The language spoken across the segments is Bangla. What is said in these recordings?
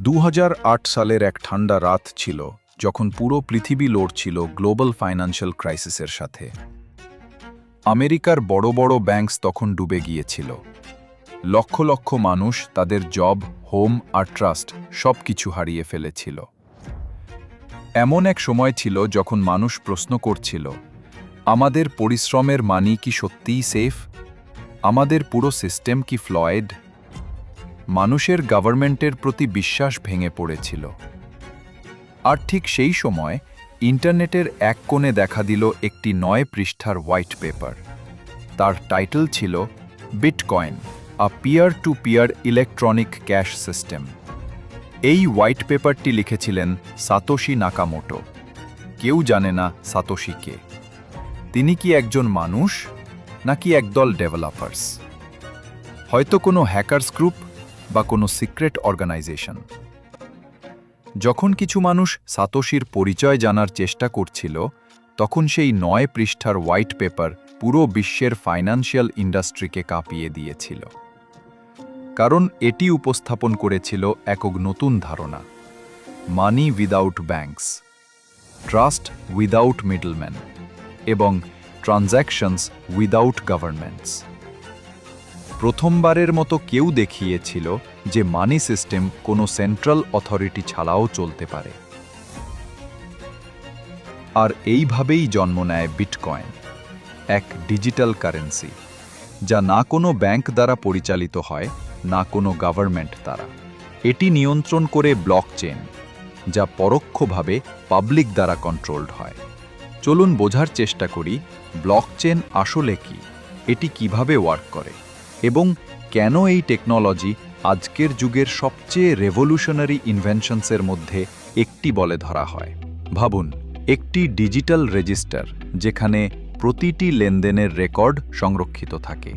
দু হাজার আট সালের এক ঠান্ডা রাত ছিল যখন পুরো পৃথিবী লড়ছিল গ্লোবাল ফাইন্যান্সিয়াল ক্রাইসিসের সাথে। আমেরিকার বড় বড় ব্যাংকস তখন ডুবে গিয়েছিল। লক্ষ লক্ষ মানুষ তাদের জব, হোম আর ট্রাস্ট সব কিছু হারিয়ে ফেলেছিল। এমন এক সময় ছিল যখন মানুষ প্রশ্ন করছিল, আমাদের পরিশ্রমের মানি কি সত্যিই সেফ? আমাদের পুরো সিস্টেম কি ফ্লয়েড? মানুষের গভর্নমেন্টের প্রতি বিশ্বাস ভেঙে পড়েছিল। আর ঠিক সেই সময় ইন্টারনেটের এক কোণে দেখা দিল একটি নয় পৃষ্ঠার হোয়াইট পেপার। তার টাইটেল ছিল, bitcoin, a peer to peer electronic cash system. এই হোয়াইট পেপারটি লিখেছিলেন সাতোশি নাকামোটো। কেউ জানে না সাতোশি তিনি কি একজন মানুষ, নাকি একদল ডেভেলপার্স? হয়তো কোনো হ্যাকার্স গ্রুপ বা কোনো সিক্রেট অর্গানাইজেশন। যখন কিছু মানুষ সাতোশির পরিচয় জানার চেষ্টা করছিল, তখন সেই নয় পৃষ্ঠার হোয়াইট পেপার পুরো বিশ্বের ফাইন্যান্সিয়াল ইন্ডাস্ট্রিকে কাঁপিয়ে দিয়েছিল। কারণ এটি উপস্থাপন করেছিল একক নতুন ধারণা, money without banks, trust without middleman এবং ট্রানজ্যাকশনস উইদাউট গভর্নমেন্টস। প্রথমবারের মতো কেউ দেখিয়েছিল যে মানি সিস্টেম কোনো সেন্ট্রাল অথরিটি ছাড়াও চলতে পারে। আর এইভাবেই জন্ম নেয় বিটকয়েন, এক ডিজিটাল কারেন্সি, যা না কোনো ব্যাংক দ্বারা পরিচালিত হয়, না কোনো গভর্নমেন্ট দ্বারা। এটি নিয়ন্ত্রণ করে ব্লকচেন, যা পরোক্ষভাবে পাবলিক দ্বারা কন্ট্রোলড হয়। চলুন বোঝার চেষ্টা করি, ব্লকচেন আসলে কি? এটি কীভাবে ওয়ার্ক করে? এবং কেন এই টেকনোলজি আজকের যুগের সবচেয়ে রেভলিউশনারি ইনভেনশনসের মধ্যে একটি বলে ধরা হয়। ভাবুন, একটি ডিজিটাল রেজিস্টার যেখানে প্রতিটি লেনদেনের রেকর্ড সংরক্ষিত থাকে।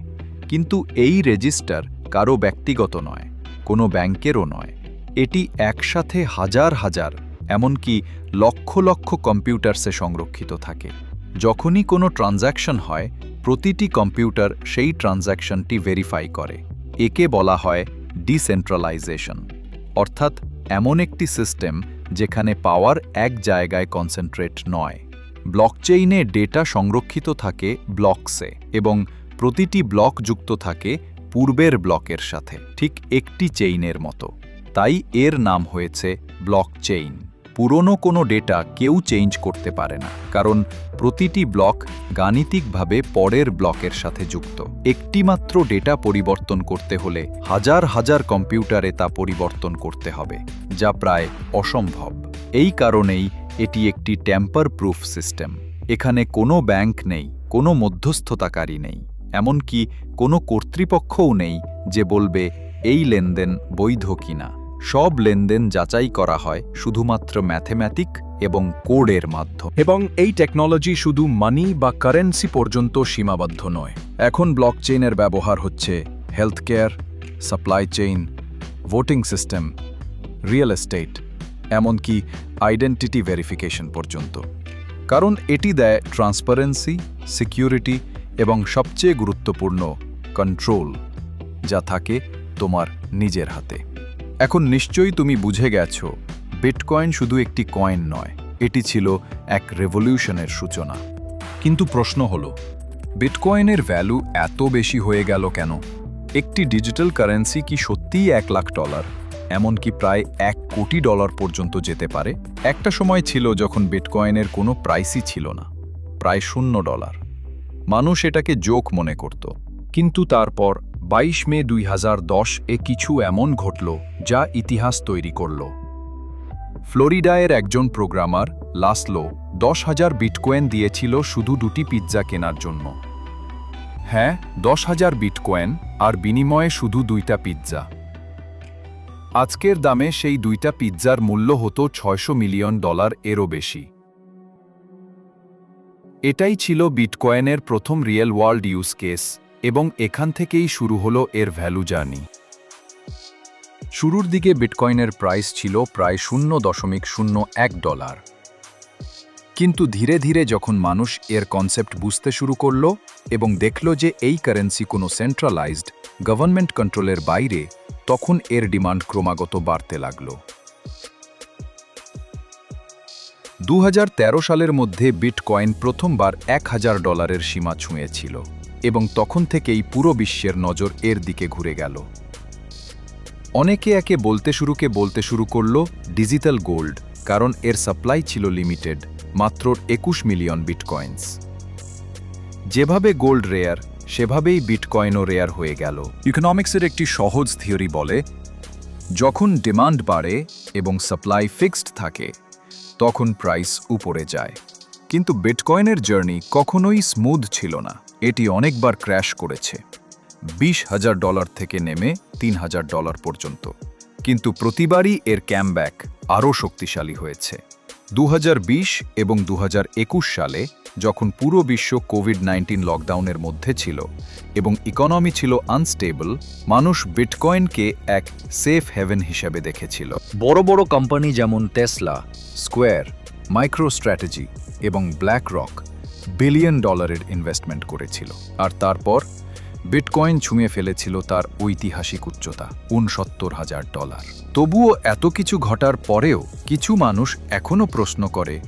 কিন্তু এই রেজিস্টার কারও ব্যক্তিগত নয়, কোনো ব্যাংকেরও নয়। এটি একসাথে হাজার হাজার, এমনকি লক্ষ লক্ষ কম্পিউটার্সে সংরক্ষিত থাকে। যখনই কোনো ট্রানজ্যাকশন হয়, প্রতিটি কম্পিউটার সেই ট্রানজ্যাকশনটি ভেরিফাই করে। একে বলা হয় ডিসেন্ট্রালাইজেশন অর্থাৎ এমন একটি সিস্টেম যেখানে পাওয়ার এক জায়গায় কনসেন্ট্রেট নয়। ব্লকচেইনে ডেটা সংরক্ষিত থাকে ব্লকসে এবং প্রতিটি ব্লক যুক্ত থাকে পূর্বের ব্লকের সাথে, ঠিক একটি চেইনের মতো। তাই এর নাম হয়েছে ব্লকচেইন পুরনো কোনো ডেটা কেউ চেঞ্জ করতে পারে না, কারণ প্রতিটি ব্লক গাণিতিকভাবে পরের ব্লকের সাথে যুক্ত। একটিমাত্র ডেটা পরিবর্তন করতে হলে হাজার হাজার কম্পিউটারে তা পরিবর্তন করতে হবে, যা প্রায় অসম্ভব। এই কারণেই এটি একটি ট্যাম্পার প্রুফ সিস্টেম এখানে কোনো ব্যাংক নেই, কোনো মধ্যস্থতাকারী নেই, এমনকি কোনো কর্তৃপক্ষও নেই যে বলবে এই লেনদেন বৈধ কিনা। সব লেনদেন যাচাই করা হয় শুধুমাত্র ম্যাথেম্যাটিক এবং কোডের মাধ্যমে। এবং এই টেকনোলজি শুধু মানি বা কারেন্সি পর্যন্ত সীমাবদ্ধ নয়। এখন ব্লকচেইনের ব্যবহার হচ্ছে health care supply chain, voting system, real estate, এমনকি আইডেন্টিটি ভেরিফিকেশন পর্যন্ত। কারণ এটি দেয় ট্রান্সপারেন্সি, সিকিউরিটি এবং সবচেয়ে গুরুত্বপূর্ণ কন্ট্রোল, যা থাকে তোমার নিজের হাতে। এখন নিশ্চয়ই তুমি বুঝে গেছো বিটকয়েন শুধু একটি কয়েন নয়, এটি ছিল এক রেভলিউশনের সূচনা। কিন্তু প্রশ্ন হলো বিটকয়েনের ভ্যালু এত বেশি হয়ে গেল কেন? একটি ডিজিটাল কারেন্সি কি সত্যিই এক লাখ ডলার এমনকি প্রায় এক কোটি ডলার পর্যন্ত যেতে পারে? একটা সময় ছিল যখন বিটকয়েনের কোনো প্রাইসই ছিল না, প্রায় শূন্য ডলার মানুষ এটাকে জোক মনে করত। কিন্তু তারপর বাইশ মে দুই হাজার দশ এ কিছু এমন ঘটল যা ইতিহাস তৈরি করল। ফ্লোরিডায়ের একজন প্রোগ্রামার, লাসলো, দশ হাজার বিটকয়েন দিয়েছিল শুধু দুটি পিৎজা কেনার জন্য। হ্যাঁ দশ হাজার বিটকয়েন আর বিনিময়ে শুধু দুইটা পিৎজা। আজকের দামে সেই দুইটা পিৎজার মূল্য হতো ছয়শো মিলিয়ন ডলার এরও বেশি। এটাই ছিল বিটকয়েনের প্রথম রিয়েল ওয়ার্ল্ড ইউজ কেস। এবং এখান থেকেই শুরু হলো এর ভ্যালু জার্নি শুরুর দিকে বিটকয়েনের প্রাইস ছিল প্রায় শূন্য দশমিক শূন্য এক ডলার কিন্তু ধীরে ধীরে যখন মানুষ এর কনসেপ্ট বুঝতে শুরু করল এবং দেখল যে এই কারেন্সি কোনো সেন্ট্রালাইজড গভর্নমেন্ট কন্ট্রোলের বাইরে, তখন এর ডিমান্ড ক্রমাগত বাড়তে লাগল। দু হাজার তেরো সালের মধ্যে বিটকয়েন প্রথমবার এক হাজার ডলারের সীমা ছুঁয়েছিল। এবং তখন থেকেই পুরো বিশ্বের নজর এর দিকে ঘুরে গেল। অনেকে একে বলতে শুরুকে বলতে শুরু করল ডিজিটাল গোল্ড, কারণ এর সাপ্লাই ছিল লিমিটেড, মাত্র একুশ মিলিয়ন বিটকয়েন্স। যেভাবে গোল্ড রেয়ার, সেভাবেই বিটকয়েনও রেয়ার হয়ে গেল। ইকোনমিক্সের একটি সহজ থিওরি বলে, যখন ডিমান্ড বাড়ে এবং সাপ্লাই ফিক্সড থাকে, তখন প্রাইস উপরে যায়। কিন্তু বিটকয়েনের জার্নি কখনোই স্মুথ ছিল না। এটি অনেকবার ক্র্যাশ করেছে। বিশ হাজার ডলার থেকে নেমে তিন হাজার ডলার পর্যন্ত। কিন্তু প্রতিবারই এর ক্যামব্যাক আরও শক্তিশালী হয়েছে। দু হাজার বিশ এবং দু হাজার একুশ সালে যখন পুরো বিশ্ব কোভিড নাইন্টিন লকডাউনের মধ্যে ছিল এবং ইকোনমি ছিল আনস্টেবল, মানুষ বিটকয়েনকে এক সেফ হেভেন হিসেবে দেখেছিল। বড় বড় কোম্পানি যেমন টেসলা, স্কোয়ার মাইক্রো স্ট্র্যাটেজি এবং ব্ল্যাক রক বিলিয়ন ডলারের ইনভেস্টমেন্ট করেছিল। আর তারপর বিটকয়েন ছুঁয়ে ফেলেছিল তার ঐতিহাসিক উচ্চতা উনসত্তর হাজার ডলার তবুও এত কিছু ঘটার পরেও কিছু মানুষ এখনও প্রশ্ন করে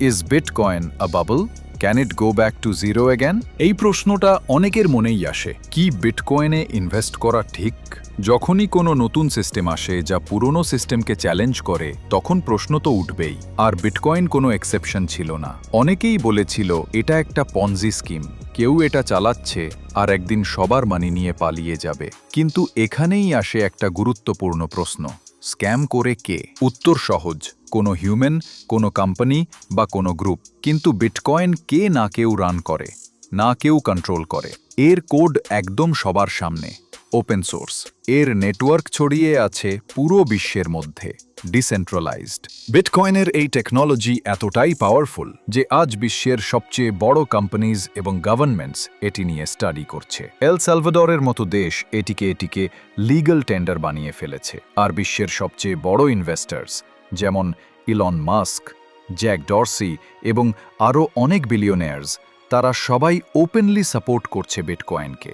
is bitcoin a bubble can it go back to zero again এই প্রশ্নটা অনেকের মনেই আসে, কি বিটকয়েনে ইনভেস্ট করা ঠিক? যখনই কোনো নতুন সিস্টেম আসে যা পুরনো সিস্টেমকে চ্যালেঞ্জ করে, তখন প্রশ্ন তো উঠবেই। আর বিটকয়েন কোনো এক্সেপশন ছিল না। অনেকেই বলেছিল, এটা একটা পনজি স্কিম কেউ এটা চালাচ্ছে আর একদিন সবার মানি নিয়ে পালিয়ে যাবে। কিন্তু এখানেই আসে একটা গুরুত্বপূর্ণ প্রশ্ন। স্ক্যাম করে কে? উত্তর সহজ। কোনো হিউম্যান কোনো কোম্পানি বা কোনো গ্রুপ কিন্তু বিটকয়েন কে না কেউ রান করে, না কেউ কন্ট্রোল করে? এর কোড একদম সবার সামনে। ওপেন সোর্স এর নেটওয়ার্ক ছড়িয়ে আছে পুরো বিশ্বের মধ্যে ডিসেন্ট্রালাইজড বিটকয়েনের এই টেকনোলজি এতটাই পাওয়ারফুল যে আজ বিশ্বের সবচেয়ে বড় কোম্পানিজ এবং গভর্নমেন্টস এটি নিয়ে স্টাডি করছে। এল সালভাডরের মতো দেশ এটিকে এটিকে লিগ্যাল টেন্ডার বানিয়ে ফেলেছে। আর বিশ্বের সবচেয়ে বড় ইনভেস্টার্স যেমন ইলন মাস্ক জ্যাক ডরসি এবং আরও অনেক বিলিয়নার্স তারা সবাই ওপেনলি সাপোর্ট করছে বিটকয়েনকে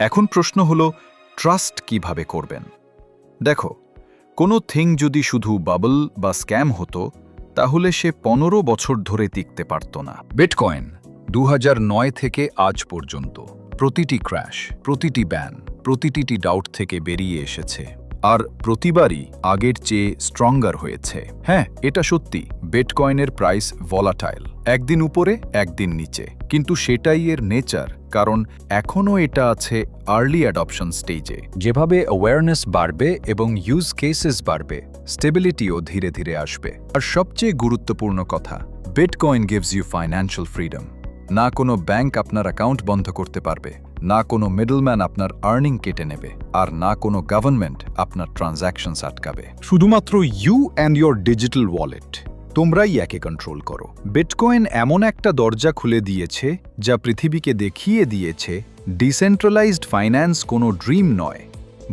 এখন প্রশ্ন হলো ট্রাস্ট কীভাবে করবেন? দেখো, কোনো থিং যদি শুধু বাবল বা স্ক্যাম হতো, তাহলে সে পনেরো বছর ধরে টিকতে পারত না। বিটকয়েন দু হাজার নয় থেকে আজ পর্যন্ত প্রতিটি ক্র্যাশ, প্রতিটি ব্যান, প্রতিটি ডাউট থেকে বেরিয়ে এসেছে। আর প্রতিবারই আগের চেয়ে স্ট্রঙ্গার হয়েছে। হ্যাঁ এটা সত্যি, বিটকয়েনের প্রাইস ভলাটাইল, একদিন উপরে, একদিন নিচে। কিন্তু সেটাই এর নেচার। কারণ এখনও এটা আছে আর্লি অ্যাডপশন স্টেজে যেভাবে অ্যাওয়ারনেস বাড়বে এবং ইউজ কেসেস বাড়বে স্টেবিলিটিও ধীরে ধীরে আসবে। আর সবচেয়ে গুরুত্বপূর্ণ কথা bitcoin gives you financial freedom না কোনো ব্যাংক আপনার অ্যাকাউন্ট বন্ধ করতে পারবে, না কোনো মিডলম্যান আপনার আর্নিং কেটে নেবে, আর না কোনো গভর্নমেন্ট আপনার ট্রানজ্যাকশনস আটকাবে। শুধুমাত্র you and your digital wallet তোমরাই একে কন্ট্রোল করো। বিটকয়েন এমন একটা দরজা খুলে দিয়েছে, যা পৃথিবীকে দেখিয়ে দিয়েছে ডিসেন্ট্রালাইজড ফাইন্যান্স কোনো ড্রিম নয়,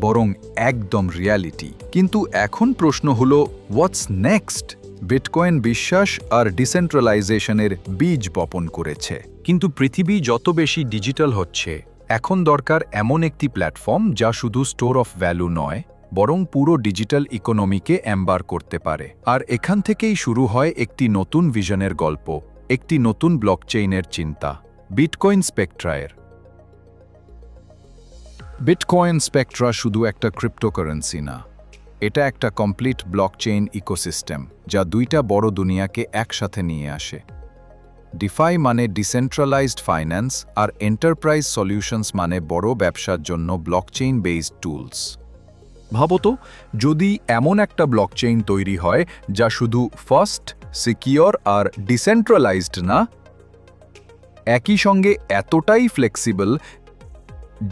বরং একদম রিয়ালিটি কিন্তু এখন প্রশ্ন হল হোয়াটস নেক্সট বিটকয়েন বিশ্বাস আর ডিসেন্ট্রালাইজেশনের বীজ বপন করেছে। কিন্তু পৃথিবী যত বেশি ডিজিটাল হচ্ছে, এখন দরকার এমন একটি প্ল্যাটফর্ম যা শুধু স্টোর অফ ভ্যালু নয় বরং পুরো ডিজিটাল ইকোনমিকে এম্বার করতে পারে। আর এখান থেকেই শুরু হয় একটি নতুন ভিশনের গল্প, একটি নতুন ব্লকচেইনের চিন্তা। বিটকয়েন স্পেকট্রায়ের। বিটকয়েন স্পেকট্রা শুধু একটা ক্রিপ্টোকারেন্সি না, এটা একটা কমপ্লিট ব্লকচেইন ইকোসিস্টেম, যা দুইটা বড় দুনিয়াকে একসাথে নিয়ে আসে। ডিফাই মানে ডিসেন্ট্রালাইজড ফাইন্যান্স, আর এন্টারপ্রাইজ সলিউশনস মানে বড় ব্যবসার জন্য ব্লকচেইন বেসড টুলস। ভাবতো যদি এমন একটা ব্লকচেইন তৈরি হয় যা শুধু ফার্স্ট সিকিওর আর ডিসেন্ট্রালাইজড না, একই সঙ্গে এতটাই ফ্লেক্সিবল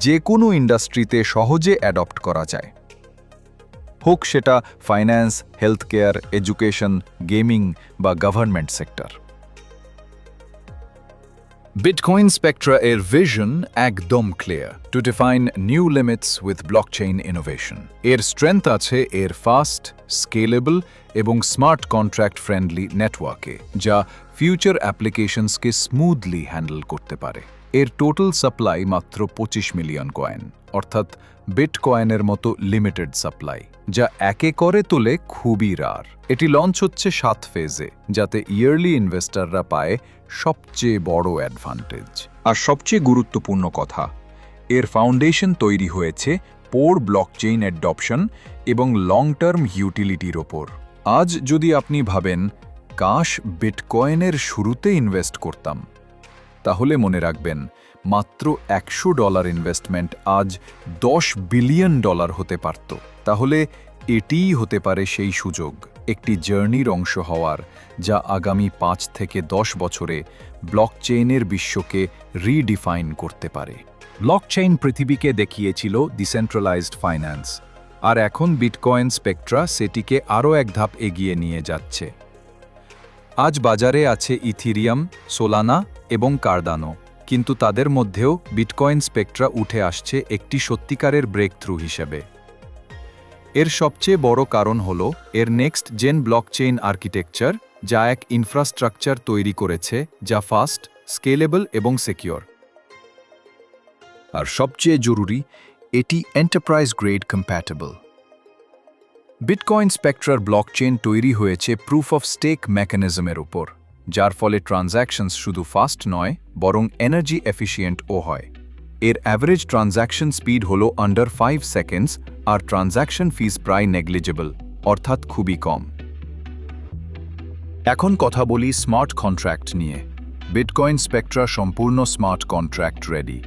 যে কোনো ইন্ডাস্ট্রিতে সহজে অ্যাডপ্ট করা যায়। হোক সেটা finance health care education gaming বা গভর্নমেন্ট সেক্টর Bitcoin Spectra এর vision, একদম clear to define new limits with blockchain innovation এর স্ট্রেংথ আছে এর ফাস্ট স্কেলেবল এবং স্মার্ট কন্ট্রাক্ট ফ্রেন্ডলি নেটওয়ার্কে যা ফিউচার অ্যাপ্লিকেশনসকে স্মুথলি হ্যান্ডেল করতে পারে। এর টোটাল সাপ্লাই মাত্র পঁচিশ মিলিয়ন কয়েন অর্থাৎ বিট কয়েনের মতো লিমিটেড সাপ্লাই যা একে করে তোলে খুবই রার এটি লঞ্চ হচ্ছে সাত ফেজে যাতে ইয়ারলি ইনভেস্টররা পায় সবচেয়ে বড় অ্যাডভান্টেজ আর সবচেয়ে গুরুত্বপূর্ণ কথা, এর ফাউন্ডেশন তৈরি হয়েছে পোর ব্লকচেইন অ্যাডপশন এবং লং টার্ম ইউটিলিটির ওপর। আজ যদি আপনি ভাবেন, কাশ বিটকয়েনের শুরুতে ইনভেস্ট করতাম তাহলে মনে রাখবেন, মাত্র একশো ডলার ইনভেস্টমেন্ট আজ দশ বিলিয়ন ডলার হতে পারত। তাহলে এটিই হতে পারে সেই সুযোগ। একটি জার্নির অংশ হওয়ার, যা আগামী পাঁচ থেকে দশ বছরে ব্লকচেইনের বিশ্বকে রিডিফাইন করতে পারে। ব্লকচেইন পৃথিবীকে দেখিয়েছিল ডিসেন্ট্রালাইজড ফাইন্যান্স আর এখন বিটকয়েন স্পেকট্রা সেটিকে আরও এক ধাপ এগিয়ে নিয়ে যাচ্ছে। আজ বাজারে আছে ইথিরিয়াম, সোলানা এবং কার্দানো কিন্তু তাদের মধ্যেও বিটকয়েন স্পেকট্রা উঠে আসছে একটি সত্যিকারের ব্রেক থ্রু হিসেবে। এর সবচেয়ে বড় কারণ হল, এর নেক্সট জেন ব্লকচেইন আর্কিটেকচার, যা এক ইনফ্রাস্ট্রাকচার তৈরি করেছে, যা ফাস্ট স্কেলেবল এবং সিকিওর আর সবচেয়ে জরুরি, এটি এন্টারপ্রাইজ গ্রেড কম্প্যাটেবল বিটকয়েন স্পেকট্রার ব্লকচেইন তৈরি হয়েছে প্রুফ অফ স্টেক মেকানিজমের উপর। যার ফলে ট্রানজ্যাকশনস শুধু ফাস্ট নয়, বরং এনার্জি এফিসিয়েন্টও হয়। এর অ্যাভারেজ ট্রানজ্যাকশন স্পিড হল আন্ডার ফাইভ সেকেন্ডস, আর ট্রানজ্যাকশন ফিস প্রায় নেগলিজেবল, অর্থাৎ খুবই কম। এখন কথা বলি স্মার্ট কন্ট্রাক্ট নিয়ে। বিটকয়েন স্পেকট্রা সম্পূর্ণ স্মার্ট কন্ট্রাক্ট রেডি।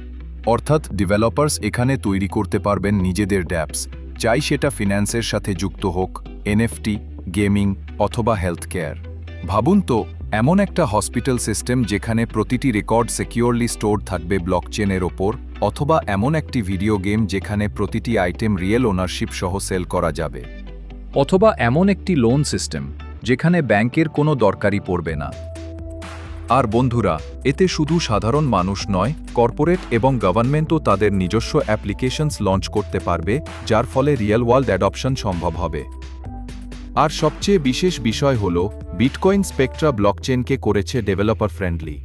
অর্থাৎ ডেভেলপার্স এখানে তৈরি করতে পারবেন নিজেদের ড্যাপস। চাই সেটা ফিন্যান্সের সাথে যুক্ত হোক, এনএফটি, গেমিং, অথবা হেলথ কেয়ার ভাবুন তো এমন একটা হসপিটাল সিস্টেম যেখানে প্রতিটি রেকর্ড সিকিউরলি স্টোর থাকবে ব্লকচেনের ওপর, অথবা এমন একটি ভিডিও গেম যেখানে প্রতিটি আইটেম রিয়েল ওনারশিপ সহ সেল করা যাবে। অথবা এমন একটি লোন সিস্টেম যেখানে ব্যাংকের কোনো দরকারই পড়বে না। আর বন্ধুরা, এতে শুধু সাধারণ মানুষ নয় কর্পোরেট এবং গভর্নমেন্টও তাদের নিজস্ব অ্যাপ্লিকেশনস লঞ্চ করতে পারবে, যার ফলে রিয়েল ওয়ার্ল্ড অ্যাডপশন সম্ভব হবে। আর সবচেয়ে বিশেষ বিষয় হল বিটকয়েন স্পেকট্রা ব্লকচেনকে করেছে ডেভেলপার ফ্রেন্ডলি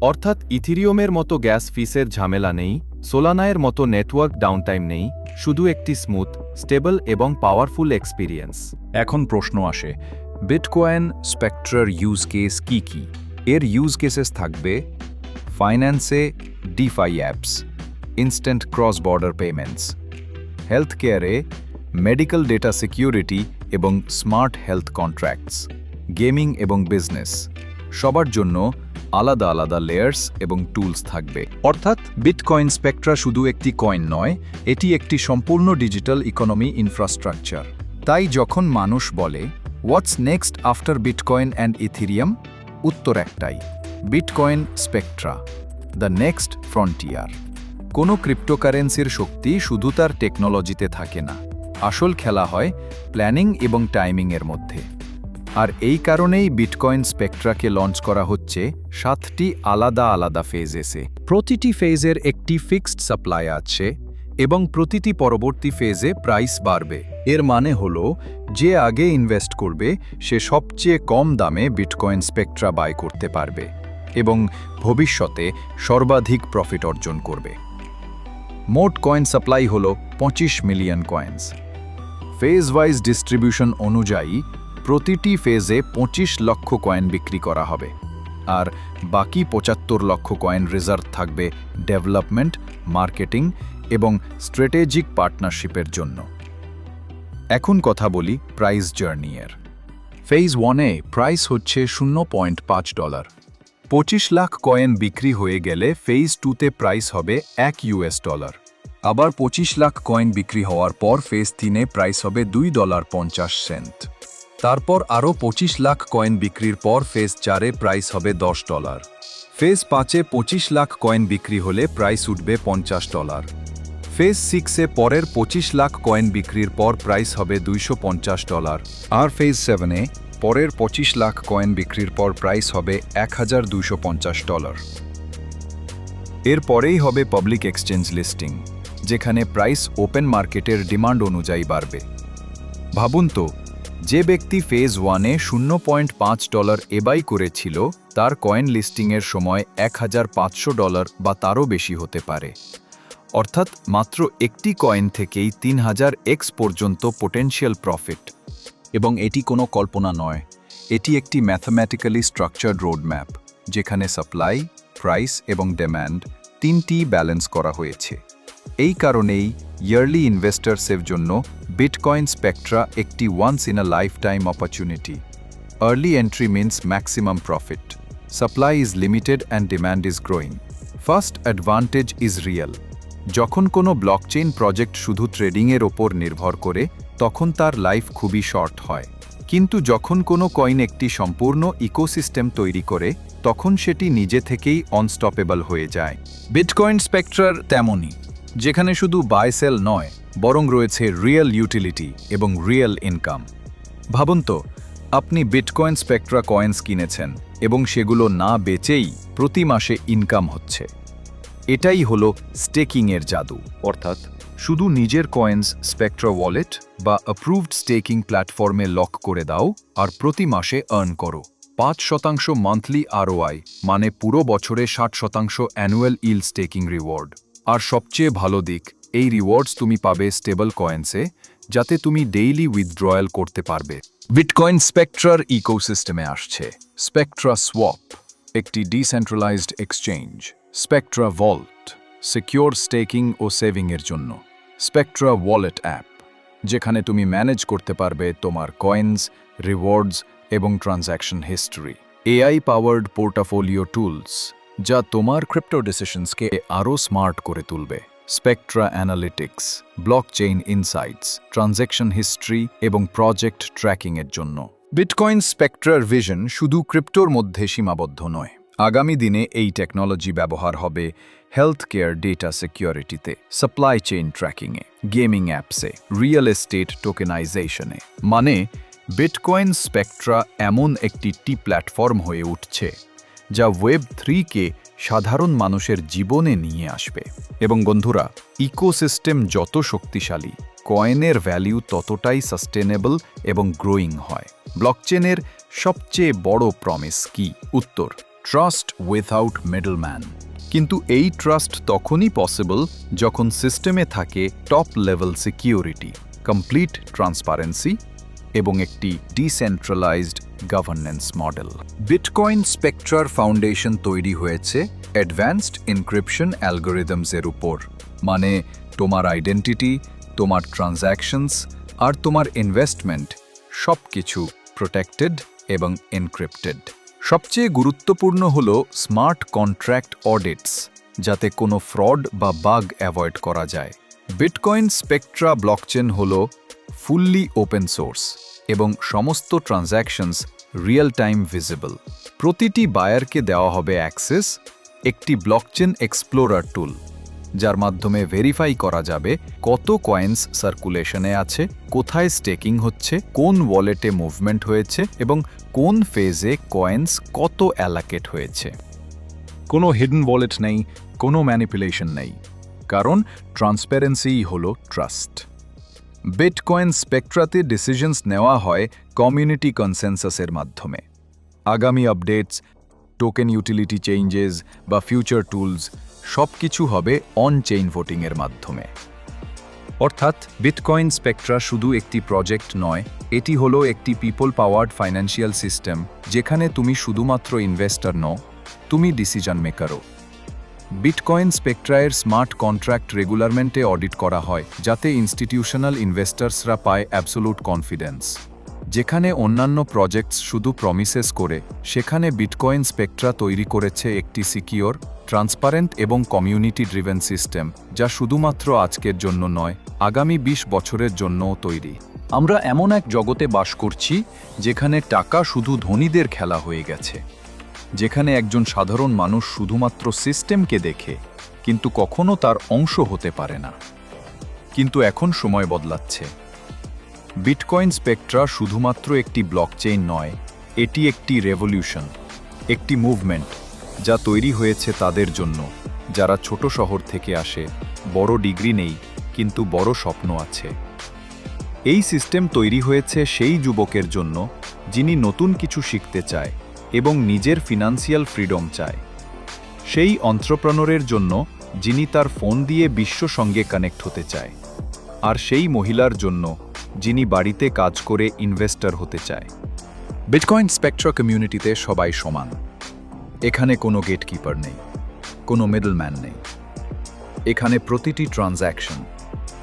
অর্থাৎ ইথিরিয়মের মতো গ্যাস ফিসের ঝামেলা নেই সোলানায়ের মতো নেটওয়ার্ক ডাউনটাইম নেই, শুধু একটি স্মুথ স্টেবল এবং পাওয়ারফুল এক্সপিরিয়েন্স এখন প্রশ্ন আসে বিটকয়েন স্পেকট্রার ইউজ কেস কি কি? এর ইউজ কেসেস থাকবে ফাইন্যান্সে DeFi apps instant cross border payments health কেয়ারে মেডিকেল ডেটা সিকিউরিটি এবং স্মার্ট হেলথ কন্ট্রাক্টস, গেমিং এবং বিজনেস, সবার জন্য আলাদা আলাদা লেয়ার্স এবং টুলস থাকবে। অর্থাৎ বিটকয়েন স্পেকট্রা শুধু একটি কয়েন নয়, এটি একটি সম্পূর্ণ ডিজিটাল ইকোনমি ইনফ্রাস্ট্রাকচার। তাই যখন মানুষ বলে what's next after bitcoin and Ethereum উত্তর একটাই Bitcoin Spectra the next frontier কোনো ক্রিপ্টোকারেন্সির শক্তি শুধু তার টেকনোলজিতে থাকে না। আসল খেলা হয় প্ল্যানিং এবং টাইমিংয়ের মধ্যে। আর এই কারণেই বিটকয়েন স্পেকট্রাকে লঞ্চ করা হচ্ছে সাতটি আলাদা আলাদা ফেজ এসে প্রতিটি ফেজের একটি ফিক্সড সাপ্লাই আছে এবং প্রতিটি পরবর্তী ফেজে প্রাইস বাড়বে। এর মানে হল, যে আগে ইনভেস্ট করবে, সে সবচেয়ে কম দামে বিটকয়েন স্পেকট্রা বাই করতে পারবে এবং ভবিষ্যতে সর্বাধিক প্রফিট অর্জন করবে। মোট কয়েন সাপ্লাই হল পঁচিশ million coins phase wise distribution অনুযায়ী প্রতিটি ফেজে পঁচিশ লক্ষ কয়েন বিক্রি করা হবে। আর বাকি পঁচাত্তর লক্ষ কয়েন রিজার্ভ থাকবে ডেভেলপমেন্ট মার্কেটিং এবং স্ট্র্যাটেজিক পার্টনারশিপের জন্য। এখন কথা বলি প্রাইস জার্নিয়ের ফেজ ওয়ানে প্রাইস হচ্ছে শূন্য পয়েন্ট পাঁচ ডলার পঁচিশ লাখ কয়েন বিক্রি হয়ে গেলে ফেজ টুতে প্রাইস হবে এক ইউএস ডলার আবার পঁচিশ লাখ কয়েন বিক্রি হওয়ার পর ফেজ তিনে প্রাইস হবে দুই ডলার পঞ্চাশ সেন্ট। তারপর আরও পঁচিশ লাখ কয়েন বিক্রির পর ফেজ চারে প্রাইস হবে দশ ডলার। ফেজ পাঁচে পঁচিশ লাখ কয়েন বিক্রি হলে প্রাইস উঠবে পঞ্চাশ ডলার। ফেজ সিক্সে পরের পঁচিশ লাখ কয়েন বিক্রির পর প্রাইস হবে দুইশো পঞ্চাশ ডলার। আর ফেজ সেভেনে পরের পঁচিশ লাখ কয়েন বিক্রির পর প্রাইস হবে এক ডলার। এর পরেই হবে পাবলিক এক্সচেঞ্জ লিস্টিং। যেখানে প্রাইস ওপেন মার্কেটের ডিমান্ড অনুযায়ী বাড়বে। ভাবুন তো, যে ব্যক্তি ফেজ ওয়ানে শূন্য পয়েন্ট পাঁচ ডলার এবাই করেছিল, তার কয়েন লিস্টিংয়ের সময় এক হাজার পাঁচশো ডলার বা তারও বেশি হতে পারে। অর্থাৎ মাত্র একটি কয়েন থেকেই তিন হাজার এক্স পর্যন্ত পোটেনশিয়াল প্রফিট এবং এটি কোনো কল্পনা নয়, এটি একটি ম্যাথমেটিক্যালি স্ট্রাকচার্ড রোডম্যাপ যেখানে সাপ্লাই প্রাইস এবং ডিম্যান্ড তিনটি ব্যালেন্স করা হয়েছে। এই কারণেই ইয়ারলি ইনভেস্টার্সের জন্য বিটকয়েন স্পেকট্রা একটি once in a lifetime opportunity early entry means maximum profit supply is limited and demand is growing first advantage is real যখন কোনো ব্লকচেইন প্রজেক্ট শুধু ট্রেডিংয়ের ওপর নির্ভর করে, তখন তার লাইফ খুবই শর্ট হয়। কিন্তু যখন কোনো কয়েন একটি সম্পূর্ণ ইকোসিস্টেম তৈরি করে, তখন সেটি নিজে থেকেই অনস্টপেবল হয়ে যায়। বিটকয়েন স্পেকট্রার তেমনই। যেখানে শুধু বাই সেল নয়, বরং রয়েছে রিয়েল ইউটিলিটি এবং রিয়েল ইনকাম ভাবুন তো, আপনি বিটকয়েন স্পেকট্রা কয়েন্স কিনেছেন এবং সেগুলো না বেচেই প্রতি মাসে ইনকাম হচ্ছে। এটাই হলো স্টেকিংয়ের জাদু। অর্থাৎ শুধু নিজের কয়েন্স স্পেকট্রা ওয়ালেট বা অ্যাপ্রুভড স্টেকিং প্ল্যাটফর্মে লক করে দাও আর প্রতি মাসে আর্ন করো। পাঁচ শতাংশ মান্থলি আরওআই মানে পুরো বছরে ষাট শতাংশ অ্যানুয়াল ইল স্টেকিং রিওয়ার্ড আর সবচেয়ে ভালো দিক, এই রিওয়ার্ডস তুমি পাবে স্টেবল কয়েন্সে যাতে তুমি ডেইলি উইথড্রয়াল করতে পারবে। বিটকয়েন স্পেকট্রার ইকোসিস্টেমে আসছে। স্পেকট্রা সোয়াপ একটি decentralized exchange Spectra vault secure staking ও সেভিংয়ের জন্য। স্পেকট্রা ওয়ালেট অ্যাপ যেখানে তুমি ম্যানেজ করতে পারবে তোমার কয়েন্স রিওয়ার্ডস এবং transaction history AI powered portfolio tools যা তোমার ক্রিপ্টো ডিসিশনসকে আরও স্মার্ট করে তুলবে। Spectra analytics blockchain insights transaction history এবং প্রজেক্ট ট্র্যাকিংয়ের জন্য। বিটকয়েন স্পেকট্রার ভিশন শুধু ক্রিপ্টোর মধ্যে সীমাবদ্ধ নয়। আগামী দিনে এই টেকনোলজি ব্যবহার হবে হেলথ কেয়ার ডেটা সিকিউরিটিতে সাপ্লাই চেইন ট্র্যাকিংয়ে গেমিং অ্যাপসে রিয়েল এস্টেট টোকেনাইজেশনে মানে বিটকয়েন স্পেকট্রা এমন একটি টি প্ল্যাটফর্ম হয়ে উঠছে যা ওয়েব থ্রিকে সাধারণ মানুষের জীবনে নিয়ে আসবে। এবং বন্ধুরা ইকোসিস্টেম যত শক্তিশালী কয়েনের ভ্যালিউ ততটাই সাস্টেনেবল এবং গ্রোয়িং হয়। ব্লকচেনের সবচেয়ে বড় প্রমিস কি? উত্তর ট্রাস্ট উইথআউট মিডলম্যান কিন্তু এই ট্রাস্ট তখনই পসিবল যখন সিস্টেমে থাকে top level security complete transparency এবং একটি ডিসেন্ট্রালাইজড গভর্নেন্স মডেল বিটকয়েন স্পেকট্রার ফাউন্ডেশন তৈরি হয়েছে অ্যাডভান্সড ইনক্রিপশন অ্যালগোরিদমসের উপর। মানে তোমার আইডেন্টিটি তোমার ট্রানজ্যাকশনস আর তোমার ইনভেস্টমেন্ট সব কিছু প্রোটেক্টেড এবং এনক্রিপ্টেড সবচেয়ে গুরুত্বপূর্ণ হল স্মার্ট কন্ট্রাক্ট অডিটস যাতে কোনো ফ্রড বা বাগ অ্যাভয়েড করা যায়। বিটকয়েন স্পেকট্রা ব্লকচেন হল ফুললি ওপেন সোর্স এবং সমস্ত ট্রানজ্যাকশনস রিয়েল টাইম ভিজিবল প্রতিটি বায়ারকে দেওয়া হবে অ্যাক্সেস একটি ব্লকচেন এক্সপ্লোরার টুল যার মাধ্যমে ভেরিফাই করা যাবে কত কয়েন্স সার্কুলেশনে আছে, কোথায় স্টেকিং হচ্ছে, কোন ওয়ালেটে মুভমেন্ট হয়েছে এবং কোন ফেজে কয়েন্স কত অ্যালাকেট হয়েছে। কোনো হিডেন ওয়ালেট নেই, কোনো ম্যানিপুলেশন নেই, কারণ ট্রান্সপারেন্সিই হলো ট্রাস্ট বিটকয়েন স্পেকট্রাতে ডিসিশনস নেওয়া হয় কমিউনিটি কনসেনসাসের মাধ্যমে। আগামী আপডেটস টোকেন ইউটিলিটি চেঞ্জেস বা ফিউচার টুলস সব কিছু হবে অন চেইন ভোটিংয়ের মাধ্যমে। অর্থাৎ বিটকয়েন স্পেকট্রা শুধু একটি প্রজেক্ট নয়, এটি হলো একটি পিপল পাওয়ার্ড ফাইন্যান্সিয়াল সিস্টেম যেখানে তুমি শুধুমাত্র ইনভেস্টার নও, তুমি ডিসিশন মেকারও বিটকয়েন স্পেকট্রায়ের স্মার্ট কন্ট্রাক্ট রেগুলারমেন্টে অডিট করা হয়, যাতে ইনস্টিটিউশনাল ইনভেস্টার্সরা পায় অ্যাবসোলুট কনফিডেন্স যেখানে অন্যান্য প্রজেক্টস শুধু প্রমিসেস করে, সেখানে বিটকয়েন স্পেকট্রা তৈরি করেছে একটি সিকিওর ট্রান্সপারেন্ট এবং কমিউনিটি ড্রিভেন সিস্টেম যা শুধুমাত্র আজকের জন্য নয়, আগামী ২০ বছরের জন্যও তৈরি। আমরা এমন এক জগতে বাস করছি, যেখানে টাকা শুধু ধনীদের খেলা হয়ে গেছে। যেখানে একজন সাধারণ মানুষ শুধুমাত্র সিস্টেমকে দেখে, কিন্তু কখনো তার অংশ হতে পারে না। কিন্তু এখন সময় বদলাচ্ছে। বিটকয়েন স্পেকট্রা শুধুমাত্র একটি ব্লকচেইন নয়, এটি একটি রেভলিউশন, একটি মুভমেন্ট, যা তৈরি হয়েছে তাদের জন্য, যারা ছোট শহর থেকে আসে, বড় ডিগ্রি নেই, কিন্তু বড় স্বপ্ন আছে। এই সিস্টেম তৈরি হয়েছে সেই যুবকের জন্য, যিনি নতুন কিছু শিখতে চায়। এবং নিজের ফিনান্সিয়াল ফ্রিডম চায়। সেই অন্ত্রপ্রনরের জন্য যিনি তার ফোন দিয়ে বিশ্ব সঙ্গে কানেক্ট হতে চায়। আর সেই মহিলার জন্য যিনি বাড়িতে কাজ করে ইনভেস্টর হতে চায়। বিটকয়েন স্পেকট্রা কমিউনিটিতে সবাই সমান। এখানে কোনো গেটকিপার নেই, কোনো মিডলম্যান নেই। এখানে প্রতিটি ট্রানজ্যাকশন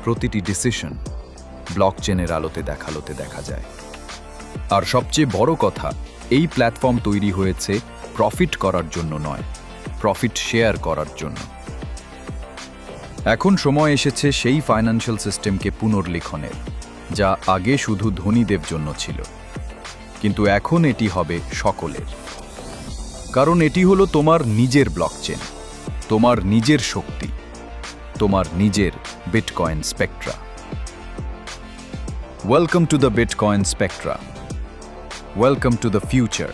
প্রতিটি ডিসিশন ব্লকচেনের আলোতে দেখালোতে দেখা যায়। আর সবচেয়ে বড় কথা এই প্ল্যাটফর্ম তৈরি হয়েছে প্রফিট করার জন্য নয়, প্রফিট শেয়ার করার জন্য। এখন সময় এসেছে সেই ফাইন্যান্সিয়াল সিস্টেমকে পুনর্লিখনের, যা আগে শুধু ধনীদের জন্য ছিল। কিন্তু এখন এটি হবে সকলের। কারণ এটি হলো তোমার নিজের ব্লকচেন তোমার নিজের শক্তি, তোমার নিজের Bitcoin Spectra welcome to the Bitcoin Spectra welcome to the future